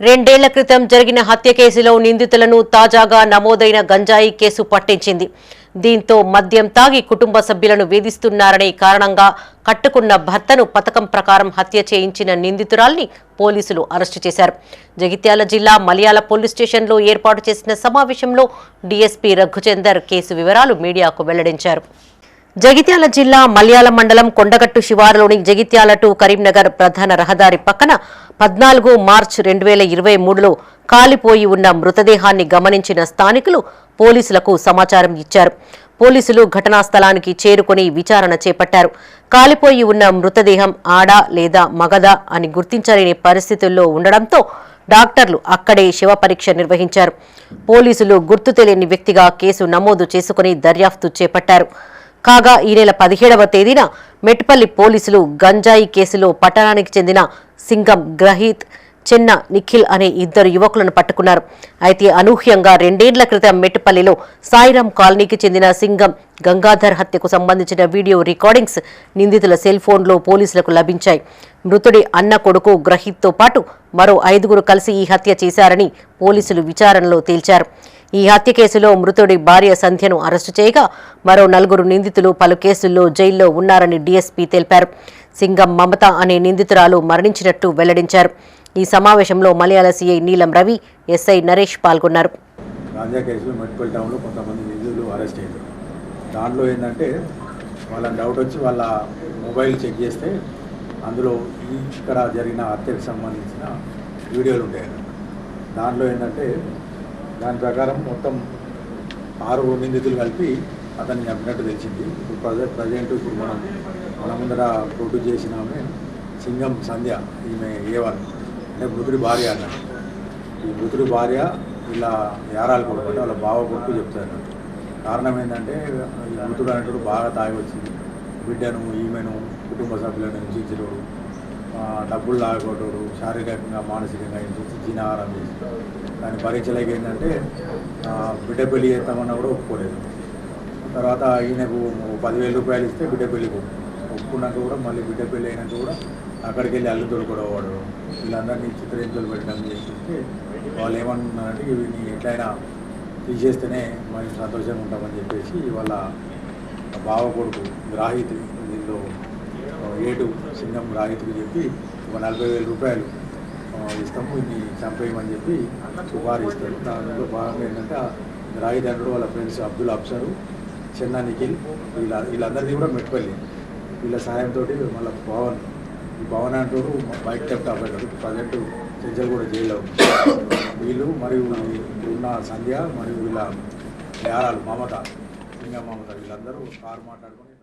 రెండేళ్ళ క్రితం జరిగిన హత్య కేసులో నిందితులను తాజాగా నమోదైన గంజాయి కేసు పట్టించింది. దీంతో మద్యం తాగి కుటుంబ సభ్యులను వేధిస్తున్నారనే కారణంగా కట్టుకున్న భర్తను పథకం ప్రకారం హత్య చేయించిన నిందితురాల్ని పోలీసులు అరెస్టు చేశారు. జగిత్యాల జిల్లా మలయాళ పోలీస్ స్టేషన్లో ఏర్పాటు చేసిన సమావేశంలో డీఎస్పీ రఘుచందర్ కేసు వివరాలు మీడియాకు వెల్లడించారు. జగిత్యాల జిల్లా మలయాళ మండలం కొండగట్టు శివారులోని జగిత్యాల టు కరీంనగర్ ప్రధాన రహదారి పక్కన పద్నాలుగు మార్చ్ రెండు వేల ఇరవై మూడులో కాలిపోయి ఉన్న మృతదేహాన్ని గమనించిన స్థానికులు పోలీసులకు సమాచారం ఇచ్చారు. పోలీసులు ఘటనా స్థలానికి చేరుకుని విచారణ చేపట్టారు. కాలిపోయి ఉన్న మృతదేహం ఆడ లేదా మగదా అని గుర్తించలేని పరిస్థితుల్లో ఉండడంతో డాక్టర్లు అక్కడే శివ పరీక్ష నిర్వహించారు. పోలీసులు గుర్తు తెలియని వ్యక్తిగా కేసు నమోదు చేసుకుని దర్యాప్తు చేపట్టారు. కాగా ఈ నెల పదిహేడవ తేదీన మెట్పల్లి పోలీసులు గంజాయి కేసులో పట్టణానికి చెందిన సింగం గ్రహీత్ చెన్న నిఖిల్ అనే ఇద్దరు యువకులను పట్టుకున్నారు. అయితే అనూహ్యంగా రెండేండ్ల క్రితం మెట్టుపల్లిలో సాయిరాం కాలనీకి చెందిన సింగం గంగాధర్ హత్యకు సంబంధించిన వీడియో రికార్డింగ్స్ నిందితుల సెల్ ఫోన్లో పోలీసులకు లభించాయి. మృతుడి అన్న కొడుకు గ్రహీత్తో పాటు మరో ఐదుగురు కలిసి ఈ హత్య చేశారని పోలీసులు విచారణలో తేల్చారు. ఈ హత్య కేసులో మృతుడి భార్య సంధ్యను అరెస్టు చేయగా మరో నలుగురు నిందితులు పలు కేసుల్లో జైల్లో ఉన్నారని డీఎస్పీ తెలిపారు. సింగం మమత అనే నిందితురాలు మరణించినట్టు వెల్లడించారు. ఈ సమావేశంలో మలయాళ సీఐ నీలం రవి ఎస్ఐ నరేష్ పాల్గొన్నారు. గాంజా కేసులో మెట్పల్లి టౌన్లో కొంతమంది నిధులు అరెస్ట్ అయ్యారు. దాంట్లో ఏంటంటే వాళ్ళని డౌట్ వచ్చి వాళ్ళ మొబైల్ చెక్ చేస్తే అందులో ఇక్కడ జరిగిన హత్యకు సంబంధించిన వీడియోలు ఉంటాయి. దాంట్లో ఏంటంటే దాని ప్రకారం మొత్తం ఆరు నిందితులు కలిపి అతన్ని చంపినట్టు తెలిసింది. ఇప్పుడు ప్రజెంట్ ప్రజెంట్ ఇప్పుడు మనం మన ముందర ప్రొడ్యూస్ చేసిన ఆమె సింగం సంధ్య ఈమె ఏ వన్ అంటే మృతుడి భార్య అన్న. ఈ మృతుడి భార్య ఇలా యారాలు కొడుకు వాళ్ళ బావ కొడుకు చెప్తారు. కారణం ఏంటంటే ఈ మృతుడు అనేటప్పుడు బాగా తాగి వచ్చింది. బిడ్డను ఈమెను కుటుంబ సభ్యులను హింసించడం డబ్బులు లాగొట్టడు శారీరకంగా మానసికంగా హింసించి జీనాహారం చేసి దాని భరించలేక ఏంటంటే బిడ్డ పెళ్ళి చేస్తామన్నా కూడా ఒప్పుకోలేదు. తర్వాత ఈయనకు పదివేల రూపాయలు ఇస్తే బిడ్డ పెళ్ళి ఒప్పుకున్నాక కూడా మళ్ళీ బిడ్డ పెళ్ళి అయినాక కూడా అక్కడికి వెళ్ళి అల్లుతుడు కూడా వాడు. వీళ్ళందరినీ చిత్రహింసలు పెట్టడం చేస్తుంటే వాళ్ళు ఏమంటున్నారంటే వీడిని ఎట్లయినా తీసేస్తేనే మరి సంతోషంగా ఉంటామని చెప్పేసి వాళ్ళ బావ కొడుకు గ్రాహిత్ దీనిలో ఏడు సింగం గ్రాహితుకు చెప్పి ఒక నలభై వేల రూపాయలు ఇస్తాము ఇది చంపేయమని చెప్పి సుమారు ఇస్తారు. దానిలో భాగంగా ఏంటంటే రాయి గ్రాహిత్ వాళ్ళ ఫ్రెండ్స్ అబ్దుల్ అఫ్సరు చిన్న నిఖిల్ వీళ్ళ వీళ్ళందరిది కూడా మెట్టుపల్లి వీళ్ళ సహాయంతో మళ్ళీ పవన్ ఈ పవన్ అంటాడు బైక్ టెప్ట్ అవ్వడాడు ప్రజెంట్ చెంచల్ కూడా జైల్లో వీళ్ళు మరియు ఉన్న సంధ్య మరియు వీళ్ళ యారాలు మమత సింగ మమత వీళ్ళందరూ కారు మాట్లాడుకొని